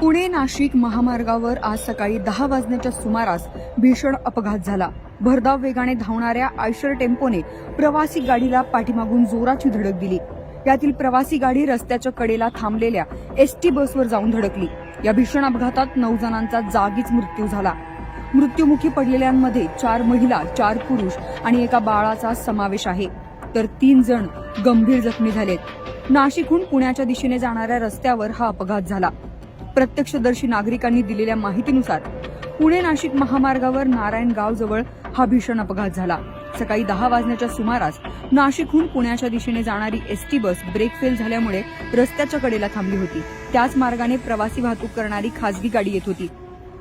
पुणे नाशिक महामार्गावर आज सकाळी दहा वाजण्याच्या सुमारास भीषण अपघात झाला. भरधाव वेगाने धावणाऱ्या आयशर टेम्पोने प्रवासी गाडीला पाठीमागून जोराची धडक दिली. यातील प्रवासी गाडी रस्त्याच्या कडेला थांबलेल्या एसटी बसवर जाऊन धडकली. या भीषण अपघातात नऊ जणांचा जागीच मृत्यू झाला. मृत्युमुखी पडलेल्यांमध्ये चार महिला चार पुरुष आणि एका बाळाचा समावेश आहे. तर तीन जण गंभीर जखमी झालेत. नाशिकहून पुण्याच्या दिशेने जाणाऱ्या रस्त्यावर हा अपघात झाला. प्रत्यक्षदर्शी नागरिकांनी दिलेल्या माहितीनुसार पुणे नाशिक महामार्गावर नारायणगाव जवळ हा भीषण अपघात झाला. सकाळी दहा वाजण्याच्या सुमारास नाशिकहून पुण्याच्या दिशेने जाणारी एसटी बस ब्रेक फेल झाल्यामुळे रस्त्याच्या कडेला थांबली होती. त्याच मार्गाने प्रवासी वाहतूक करणारी खासगी गाडी येत होती.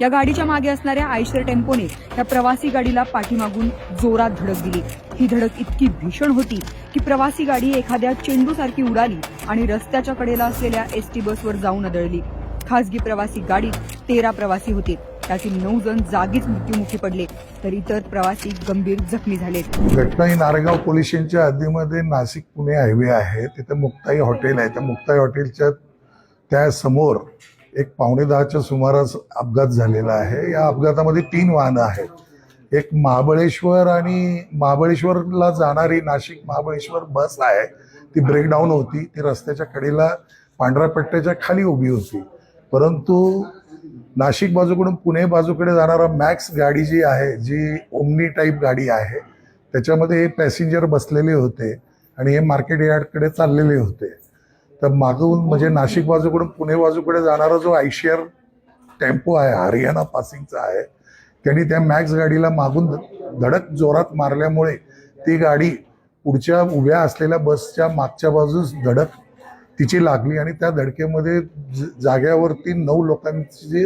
या गाडीच्या मागे असणाऱ्या आयशर टेम्पोने या प्रवासी गाडीला पाठीमागून जोरात धडक दिली. ही धडक इतकी भीषण होती की प्रवासी गाडी एखाद्या चेंडूसारखी उडाली आणि रस्त्याच्या कडेला असलेल्या एसटी बसवर जाऊन आदळली. खासगी प्रवासी गाडीत तेरा प्रवासी होते. त्यातील नऊ जण जागीच मृत्यूमुखी पडले. तर इतर प्रवासी गंभीर जखमी झाले घटना ही नारेगाव पोलीस स्टेशनच्या हद्दीमध्ये नाशिक पुणे हायवे आहे. तिथे मुक्ताई हॉटेल आहे. त्या मुक्ताई हॉटेलच्या त्या समोर एक पावणे दहाच्या सुमारास अपघात झालेला आहे. या अपघातामध्ये तीन वाहनं आहेत. एक महाबळेश्वर आणि महाबळेश्वरला जाणारी नाशिक महाबळेश्वर बस आहे. ती ब्रेकडाऊन होती. ती रस्त्याच्या कडेला पांढऱ्या पट्ट्याच्या खाली उभी होती. परंतु नाशिक बाजूकडून पुणे बाजूकडे जाणारा मॅक्स गाडी जी आहे जी ओमनी टाईप गाडी आहे त्याच्यामध्ये हे पॅसेंजर बसलेले होते आणि हे मार्केट यार्डकडे चाललेले होते. तर मागून म्हणजे नाशिक बाजूकडून पुणे बाजूकडे जाणारा जो आयशियर टेम्पो आहे हरियाणा पासिंगचा आहे त्यांनी त्या मॅक्स गाडीला मागून धडक जोरात मारल्यामुळे ती गाडी पुढच्या उभ्या असलेल्या बसच्या मागच्या बाजूस धडक तिची लागली आणि त्या धडकेमध्ये ज- जाग्यावरती नऊ लोकांची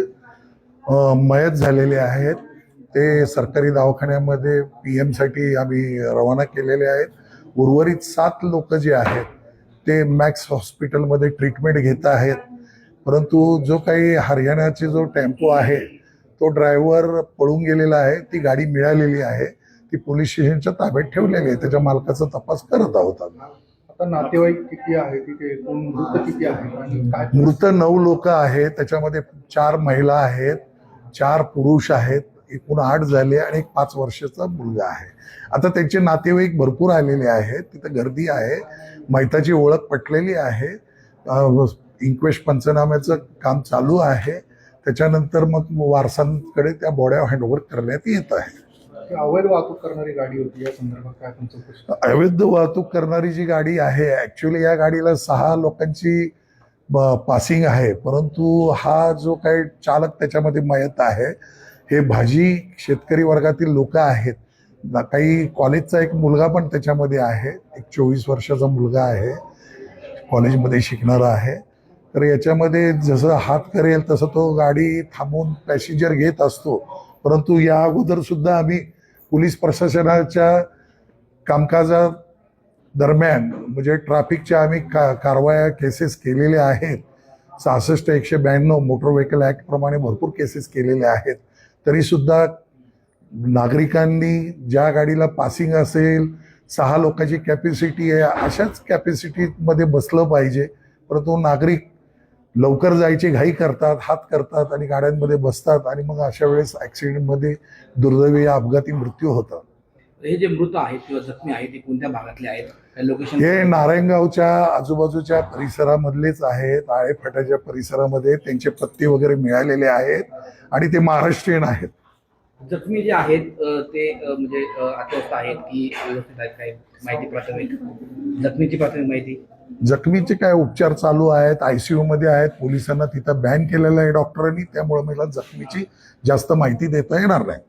मयत झालेले आहेत ते सरकारी दवाखान्यामध्ये पी एमसाठी आम्ही रवाना केलेले आहेत. उर्वरित सात लोक जे आहेत ते मॅक्स हॉस्पिटलमध्ये ट्रीटमेंट घेत आहेत. परंतु जो काही हरियाणाचे जो टेम्पो आहे तो ड्रायव्हर पळून गेलेला आहे ती गाडी मिळालेली आहे ती पोलीस स्टेशनच्या ताब्यात ठेवलेली आहे त्याच्या मालकाचा तपास करत आहोत आम्ही. आता नातेवाईक किती आहे तिथे एकूण मृत किती आहे आणि काय मृत नऊ लोक आहेत त्याच्यामध्ये चार महिला आहेत चार पुरुष आहेत एकूण आठ झाले आणि एक पाच वर्षाचा मुलगा आहे. आता त्यांचे नातेवाईक भरपूर आलेले आहेत तिथे गर्दी आहे मैताची ओळख पटलेली आहे इन्क्वेस्ट पंचनाम्याचं काम चालू आहे त्याच्यानंतर मग वारसांकडे त्या बॉड्या हँडओव्हर करण्यात येत आहे अवैध वाहतूक करणारी गाडी होती या संदर्भात काय तुमचं प्रश्न अवैध वाहतूक करणारी जी गाडी आहे ऍक्च्युली या गाडीला सहा लोकांची पासिंग आहे. परंतु हा जो काही चालक त्याच्यामध्ये मयत आहे हे भाजी शेतकरी वर्गातील लोक आहेत. ना- काही कॉलेजचा एक मुलगा पण त्याच्यामध्ये आहे. एक चोवीस वर्षाचा मुलगा आहे. कॉलेजमध्ये शिकणारा आहे. तर याच्यामध्ये जसं हात करेल तसं तो गाडी थांबवून पॅसेंजर घेत असतो. परंतु या अगोदर सुद्धा आम्ही पोलीस प्रशासनाच्या कामकाजा दरम्यान म्हणजे ट्रॅफिकच्या आम्ही का कारवाया केसेस केलेल्या आहेत. सहासष्ट एकशे ब्याण्णव मोटर व्हेकल ॲक्टप्रमाणे भरपूर केसेस केलेल्या आहेत. तरीसुद्धा नागरिकांनी ज्या गाडीला पासिंग असेल सहा लोकांची कॅपॅसिटी आहे अशाच कॅपॅसिटीमध्ये बसलं पाहिजे. परंतु नागरिक लवकर जायची घाई करतात हात करतात आणि गाड्यांमध्ये बसतात आणि मग अशा वेळेस ॲक्सिडेंटमध्ये दुर्दैवी या अपघाती मृत्यू होतात हे जे मृत आहेत किंवा जखमी आहेत ते कोणत्या भागातले आहेत? लोकेशन हे नारायणगावच्या आजूबाजूच्या परिसरामधलेच आहेत आळेफाट्याच्या परिसरामध्ये त्यांचे पत्ते वगैरे मिळालेले आहेत आणि ते महाराष्ट्रीयन आहेत. जखमी जे आहेत ते म्हणजे अ, आहेत की व्यवस्थित आहेत काय माहिती प्राथमिक जखमीची प्राथमिक माहिती? जखमीचे काय उपचार चालू आहेत आयसीयू मध्ये आहेत पोलिसांना तिथं बॅन केलेलं आहे डॉक्टरांनी त्यामुळे मला जखमीची जास्त माहिती देता येणार नाही.